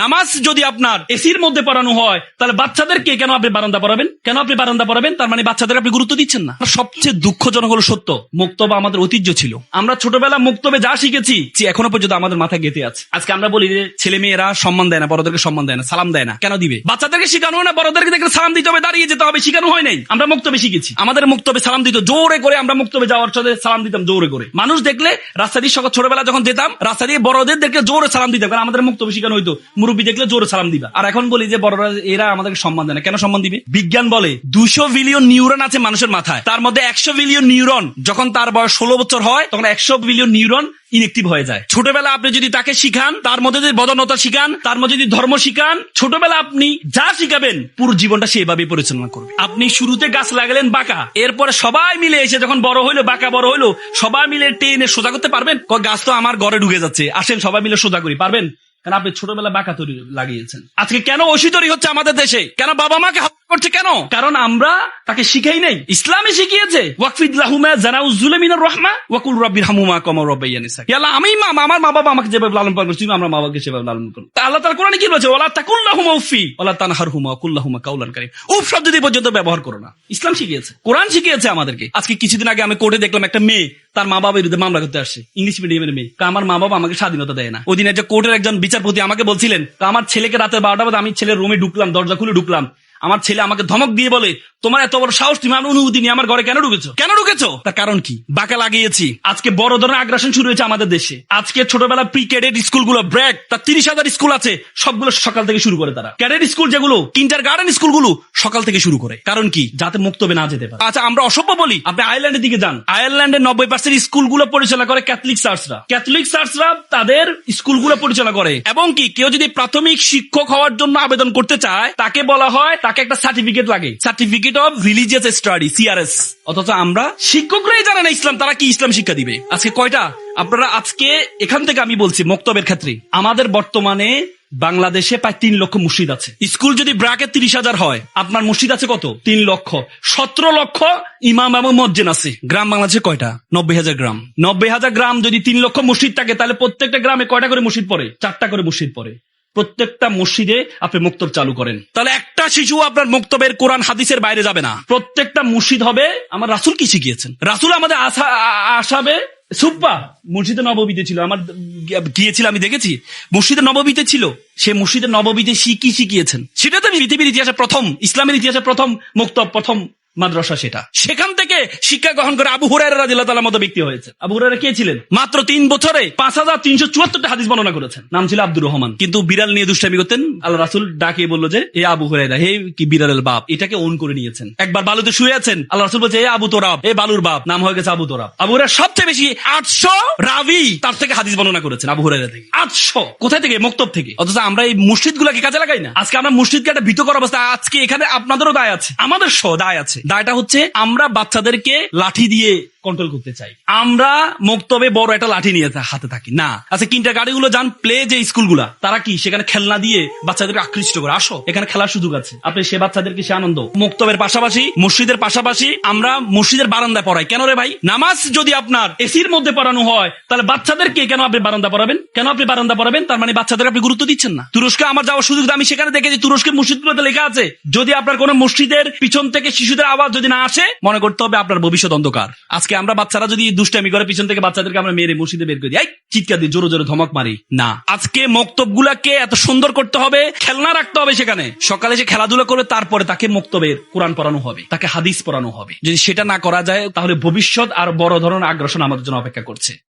নামাজ যদি আপনার এসির মধ্যে পড়ানো হয়, তাহলে বাচ্চাদেরকে কেন আপনি বারান্দা পড়াবেন? কেন আপনি বারান্দা পড়াবেন? তার মানে বাচ্চাদের আপনি গুরুত্ব দিচ্ছেন না। সবচেয়ে দুঃখজনক হলো সত্য, মুক্তবা আমাদের ঐতিহ্য ছিল। আমরা ছোটবেলা মুক্তবে যা শিখেছি এখনও পর্যন্ত আমাদের মাথায় গেঁথে আছে। আজকে আমরা বলি যে ছেলে মেয়েরা সম্মান দেয় না, বড়দেরকে সম্মান দেয় না, সালাম দেয় না। কেন দিবে? বাচ্চাদেরকে শেখানো হয় না, বড়দেরকে দেখলে সালাম দিতে হবে, দাঁড়িয়ে যেতে হবে, শেখানো হয় নাই। আমরা মুক্তবে শিখেছি। আমাদের মুক্তবে সালাম দিত, জোরে করে আমরা মুক্তবে যাওয়ার সাথে সালাম দিতাম, জোরে করে। মানুষ দেখলে রাস্তা দিয়ে সকাল ছোটবেলা যখন যেতাম, রাস্তা দিয়ে বড়দের দেখলে জোরে সালাম দিতাম, কারণ আমাদের মুক্তবে শিখানো হইতো। মুরব্বী দেখলে জোরে সালাম দিবা। আর এখন বলি যে বড়রা, এরা আমাদেরকে সম্মান দেয় না। কেন সম্মান দিবে? বিজ্ঞান বলে, দুশো বিলিয়ন নিউরন আছে মানুষের মাথায়। তার মধ্যে একশো বিলিয়ন নিউরন, যখন তার বয়স ষোলো বছর হয়, তখন একশো বিলিয়ন নিউরন ইনএক্টিভ হয়ে যায়। ছোটবেলা আপনি যদি তাকে শিখান, তার মধ্যে যদি বদনতা শিখান, তার মধ্যে যদি ধর্ম শিখান, ছোটবেলা আপনি যা শিখাবেন, পুরো জীবনটা সেভাবে পরিচালনা করবে। আপনি শুরুতে গাছ লাগালেন বাঁকা, এরপরে সবাই মিলে এসে যখন বড় হইল, বাঁকা বড় হইল, সবাই মিলে টেনে সোজা করতে পারবেন? গাছ তো আমার ঘরে ঢুকে যাচ্ছে, আসেন সবাই মিলে সোজা করি, পারবেন? কারণ আপনি ছোটবেলা বাঁকা তৈরি লাগিয়েছেন। আজকে কেন ওষি তৈরি হচ্ছে আমাদের দেশে? কেন বাবা মাকে করছে কেন? কারণ আমরা তাকে শিখাই নাই। ইসলামে শিখিয়েছে। আমি বাবা ব্যবহার ইসলাম শিখিয়েছে। শিখিয়েছে আমাদেরকে। আজকে কিছুদিন আগে আমি কোর্টে দেখলাম একটা মেয়ে, তার মা বাবার বিরুদ্ধে মামলা করতে আসছে। ইংলিশ মিডিয়ামের মেয়ে। আমার মা বাবা আমাকে স্বাধীনতা দেয় না। ওই দিন একটা কোর্টের একজন বিচারপতি আমাকে বলছিলেন আমার ছেলেকে রাতে বারোটা বাজে আমি ছেলের রুমে ঢুকলাম, দরজা খুলে ঢুকলাম। আমার ছেলে আমাকে ধমক দিয়ে বলে, তোমার এত বড় সাহস, তুমি আমার অনুভূতি নিয়ে আমার ঘরে কেন ঢুকেছো? কেন ঢুকেছো? তার কারণ কি? বাঁকা লাগিয়েছি। আজকে বড় ধরনের আগ্রাসন শুরু হয়েছে আমাদের দেশে। আজকে ছোটবেলা প্রি ক্যাডেট স্কুলগুলো, ব্র্যাক, তার তিরিশ হাজার স্কুল আছে, সবগুলো সকাল থেকে শুরু করে তারা। ক্যাডেট স্কুল যেগুলো কিন্টার গার্ডেন স্কুলগুলো সকাল থেকে শুরু করে। কারণ কি? যাতে মুক্তবে না যেতে পারে। আচ্ছা আমরা অসভ্য বলি, আপনি আয়ারল্যান্ডের দিকে যান। আয়ারল্যান্ডের নব্বই পার্সেন্ট স্কুলগুলো পরিচালনা করে ক্যাথলিক চার্চরা ক্যাথলিক চার্চরা তাদের স্কুলগুলো পরিচালনা করে। এবং কি? কেউ যদি প্রাথমিক শিক্ষক হওয়ার জন্য আবেদন করতে চায়, তাকে বলা হয় একটা সার্টিফিকেট লাগে। Certificate of religious study CRS অথচ আমরা শিক্ষকরাই জানে না ইসলাম, তারা কি ইসলাম শিক্ষা দিবে। আজকে কয়টা? আপনারা আজকে এখান থেকে আমি বলছি বক্তব্যের ক্ষেত্রে। আমাদের বর্তমানে বাংলাদেশে প্রায় তিন লক্ষ মসজিদ আছে। স্কুল যদি ব্রাকে তিরিশ হাজার হয়, আপনার মসজিদ আছে কত? তিন লক্ষ। সতেরো লক্ষ ইমাম এবং মসজিদ আছে। গ্রাম বাংলাদেশে কয়টা? নব্বই হাজার গ্রাম। নব্বই হাজার গ্রাম যদি তিন লক্ষ মসজিদ থাকে, তাহলে প্রত্যেকটা গ্রামে কয়টা করে মসজিদ পড়ে? চারটা করে মসজিদ পড়ে। প্রত্যেকটা মসজিদে আপনি মুক্তব চালু করেন। তাহলে একটা শিশু আপনার মুক্তবের কোরআন, হাদিসের বাইরে যাবে না। প্রত্যেকটা মসজিদ হবে, আমার রাসুল কি শিখিয়েছেন? রাসুল আমাদের আশা, আ- আশাবে সুপ্পা মসজিদে নববীতে ছিল। আমার গিয়েছিল, আমি দেখেছি। মসজিদে নববীতে ছিল। সে মসজিদে নববীতে কি শিখিয়েছেন? সেটা তো পৃথিবীর ইতিহাসে প্রথম, ইসলামের ইতিহাসে প্রথম মুক্ত প্রথম মাদ্রাসা সেটা। সেখান থেকে শিক্ষা গ্রহণ করে আবু হুরায়রা রাদিয়াল্লাহু তাআলার মতো ব্যক্তি হয়েছে। আবু হুরায়রা কে ছিলেন? মাত্র তিন বছরে পাঁচ হাজার তিনশো চুয়াত্তরটা হাদিস বর্ণনা করেছেন। নাম ছিল আব্দুর রহমান। কিন্তু বিড়াল নিয়ে দুষ্টামি করতেন। আল্লাহ রাসুল ডাকে বলল যে, এ আবু হুরায়রা, হে কি বিড়ালের বাপ? এটাকে ওন করে নিয়েছেন। একবার বালুতে শুয়ে আছেন। আল্লাহ রাসুল বলছে, এ আবু তোরাব, এ বালুর বাপ। নাম হয়ে গেছে আবু তোরাব। আবু হুরায়রা সবচেয়ে বেশি আটশো রাবি তার থেকে হাদিস বর্ণনা করেছেন আবু হুরায়রা থেকে। আটশো। কোথায় থেকে? মক্তব থেকে। অথচ আমরা এই মসজিদ গুলাকে কাজে লাগাই না। আজকে আমরা মসজিদকে একটা ভীত করা অবস্থা। আজকে এখানে আপনাদেরও দায় আছে। আমাদের সহ দায় আছে। দায়টা হচ্ছে আমরা বাচ্চাদেরকে লাঠি দিয়ে কন্ট্রোল করতে চাই। আমরা মুক্তবে বড় একটা লাঠি নিয়ে হাতে থাকি। না। আচ্ছা কিনটা গাড়িগুলো যান প্লে যে স্কুলগুলা, তারা কি? সেখানে খেলনা দিয়ে বাচ্চাদেরকে আকৃষ্ট করে। আসো, এখানে খেলার সুযোগ আছে। আপনি সে বাচ্চাদেরকে, সে আনন্দ। মুক্তবের পাশাপাশি, মসজিদের পাশাপাশি আমরা মসজিদের বারান্দায় পড়াই। কেন রে ভাই? নামাজ যদি আপনার এসির মধ্যে পড়ানো হয়, তাহলে বাচ্চাদেরকে কেন আপনি বারান্দা পড়াবেন? কেন আপনি বারান্দা পড়াবেন? তার মানে বাচ্চাদের আপনি গুরুত্ব দিচ্ছেন না। তুরস্কে আমার যাওয়ার সুযোগ আমি সেখানে দেখেছি। তুরস্কের মসজিদগুলোতে লেখা আছে, যদি আপনার কোনো মসজিদের পিছন থেকে শিশুদের আওয়াজ যদি না আসে, মনে করতে হবে আপনার ভবিষ্যৎ অন্ধকার। আজকে আমরা বাচ্চারা যদি দুষ্টামি করে, পিছন থেকে বাচ্চাদেরকে আমরা মেরে মসজিদে বের করে দিই। চিৎকার দিয়ে জোরে জোরে ধমক মারি। না। আজকে মক্তব গুলাকে এত সুন্দর করতে হবে, খেলনা রাখতে হবে সেখানে। সকালে সে খেলাধুলা করে তারপরে তাকে মক্তবের কোরআন পড়ানো হবে, তাকে হাদিস পড়ানো হবে। যদি সেটা না করা যায়, তাহলে ভবিষ্যৎ আর বড় ধরনের আগ্রাসন আমাদের জন্য অপেক্ষা করছে।